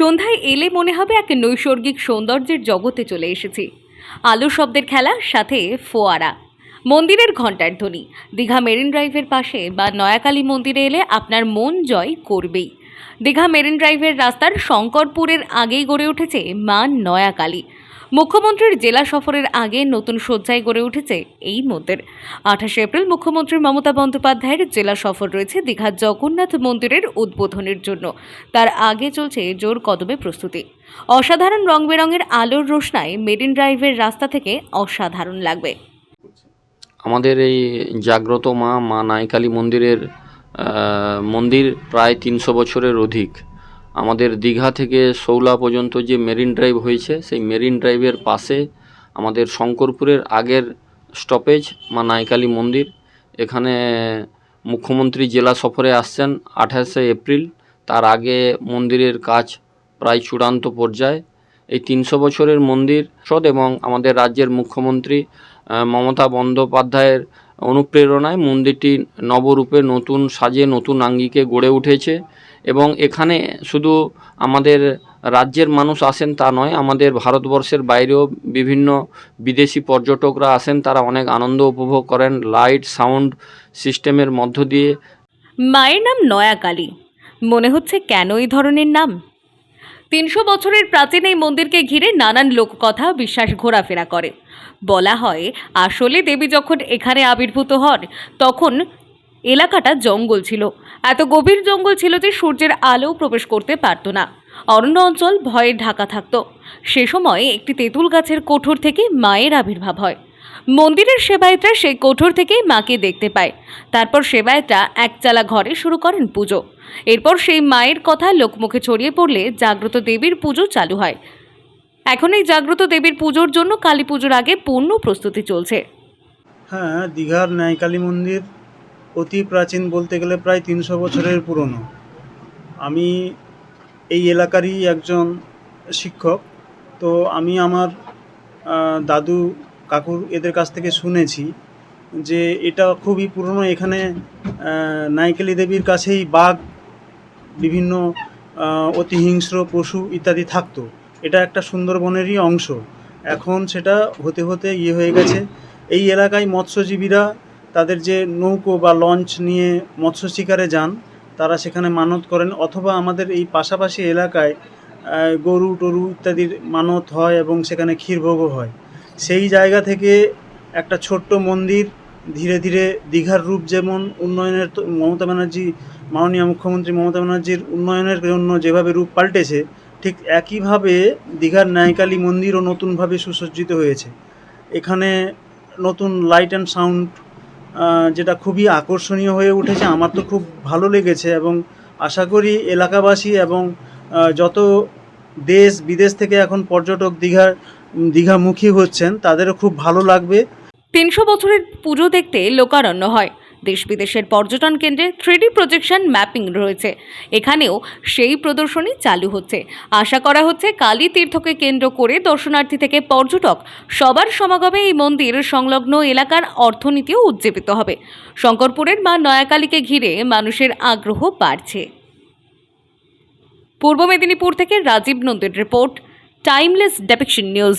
সন্ধ্যায় এলে মনে হবে এক নৈসর্গিক সৌন্দর্যের জগতে চলে এসেছি। আলো শব্দের খেলা, সাথে ফোয়ারা। মন্দিরের ঘণ্টার ধ্বনি। দীঘা মেরিন ড্রাইভের পাশে বা নয়াকালী মন্দিরে এলে আপনার মন জয় করবেই। দীঘা মেরিন ড্রাইভের রাস্তার শঙ্করপুরের আগেই গড়ে উঠেছে মা নয়াকালী। মুখ্যমন্ত্রীর জেলা সফরের আগে নতুন শয্যায় গড়ে উঠেছে এই মন্দির। আঠাশে এপ্রিল মুখ্যমন্ত্রী মমতা বন্দ্যোপাধ্যায়ের জেলা সফর রয়েছে দীঘার জগন্নাথ মন্দিরের উদ্বোধনের জন্য। তার আগে চলছে জোর কদমে প্রস্তুতি। অসাধারণ রং বেরঙের আলোর রোশনায় মেরিন ড্রাইভের রাস্তা থেকে অসাধারণ লাগবে। আমাদের এই জাগ্রত মা মা নাইকালী মন্দিরের মন্দির প্রায় তিনশো বছরের অধিক। আমাদের দীঘা থেকে সৌলা পর্যন্ত যে মেরিন ড্রাইভ হয়েছে, সেই মেরিন ড্রাইভের পাশে আমাদের শঙ্করপুরের আগের স্টপেজ মা নাইকালী মন্দির। এখানে মুখ্যমন্ত্রী জেলা সফরে আসছেন আঠাশে এপ্রিল। তার আগে মন্দিরের কাজ প্রায় চূড়ান্ত পর্যায়ে। এই তিনশো বছরের মন্দির সদ এবং আমাদের রাজ্যের মুখ্যমন্ত্রী মমতা বন্দ্যোপাধ্যায়ের অনুপ্রেরণায় মন্দিরটি নবরূপে নতুন সাজে, নতুন আঙ্গিকে গড়ে উঠেছে। এবং এখানে শুধু আমাদের রাজ্যের মানুষ আসেন তা নয়, আমাদের ভারতবর্ষের বাইরেও বিভিন্ন বিদেশি পর্যটকরা আসেন, তারা অনেক আনন্দ উপভোগ করেন, লাইট, সাউন্ড সিস্টেমের মধ্য দিয়ে। মায়ের নাম নয়াকালী। মনে হচ্ছে কেন এই ধরনের নাম? তিনশো বছরের প্রাচীন এই মন্দিরকে ঘিরে নানান লোককথা বিশ্বাস ঘোরাফেরা করে। বলা হয়, আসলে দেবী যখন এখানে আবির্ভূত হন, তখন এলাকাটা জঙ্গল ছিল। এত গভীর জঙ্গল ছিল যে সূর্যের আলো প্রবেশ করতে পারত না। অরণ্য অঞ্চল ভয়ে ঢাকা থাকত। সে সময় একটি তেঁতুল গাছের কোঠর থেকে মায়ের আবির্ভাব হয়। মন্দিরের সেবায়েতরা সেই কোঠর থেকেই মাকে দেখতে পায়। তারপর সেবায়েতরা একচালা ঘরে শুরু করেন পুজো। এরপর সেই মায়ের কথা লোকমুখে ছড়িয়ে পড়লে জাগ্রত দেবীর পুজো চালু হয়। এখন এই জাগ্রত দেবীর পুজোর জন্য কালী পুজোর আগে পূর্ণ প্রস্তুতি চলছে। হ্যাঁ দীঘার ন্যায়কালী মন্দির অতি প্রাচীন বলতে গেলে প্রায় তিনশো বছরের পুরনো। আমি এই এলাকারই একজন শিক্ষক। তো আমি আমার দাদু, কাকুর এদের কাছ থেকে শুনেছি যে এটা খুবই পুরনো। এখানে নাইকেলি দেবীর কাছেই বাঘ, বিভিন্ন অতি হিংস্র পশু ইত্যাদি থাকতো। এটা একটা সুন্দরবনেরই অংশ। এখন সেটা হতে হতে ইয়ে হয়ে গেছে। এই এলাকায় মৎস্যজীবীরা তাদের যে নৌকো বা লঞ্চ নিয়ে মৎস্য শিকারে যান, তারা সেখানে মানত করেন অথবা আমাদের এই পাশাপাশি এলাকায় গরু, টরু ইত্যাদির মানত হয় এবং সেখানে ক্ষীরভোগও হয়। সেই জায়গা থেকে একটা ছোট্ট মন্দির, ধীরে ধীরে দীঘার রূপ যেমন উন্নয়নের মমতা ব্যানার্জি, মাননীয় মুখ্যমন্ত্রী মমতা ব্যানার্জির উন্নয়নের জন্য যেভাবে রূপ পাল্টেছে, ঠিক একইভাবে দীঘার ন্যায়কালী মন্দিরও নতুনভাবে সুসজ্জিত হয়েছে। এখানে নতুন লাইট অ্যান্ড সাউন্ড যেটা খুবই আকর্ষণীয় হয়ে উঠেছে, আমার তো খুব ভালো লেগেছে এবং আশা করি এলাকাবাসী এবং যত দেশ বিদেশ থেকে এখন পর্যটক দীঘার দীঘামুখী হচ্ছেন, তাদেরও খুব ভালো লাগবে। তিনশো বছরের পুজো দেখতে লোকারণ্য হয়। দেশ বিদেশের পর্যটন কেন্দ্রে থ্রিডি প্রজেকশন ম্যাপিং রয়েছে। এখানেও সেই প্রদর্শনী চালু হচ্ছে। আশা করা হচ্ছে কালী তীর্থকে কেন্দ্র করে দর্শনার্থী থেকে পর্যটক সবার সমাগমে এই মন্দির সংলগ্ন এলাকার অর্থনীতিও উজ্জীবিত হবে। শঙ্করপুরের মা নয়াকালীকে ঘিরে মানুষের আগ্রহ বাড়ছে। পূর্ব মেদিনীপুর থেকে রাজীব নন্দীর রিপোর্ট, টাইমলেস ডেপিকশন নিউজ।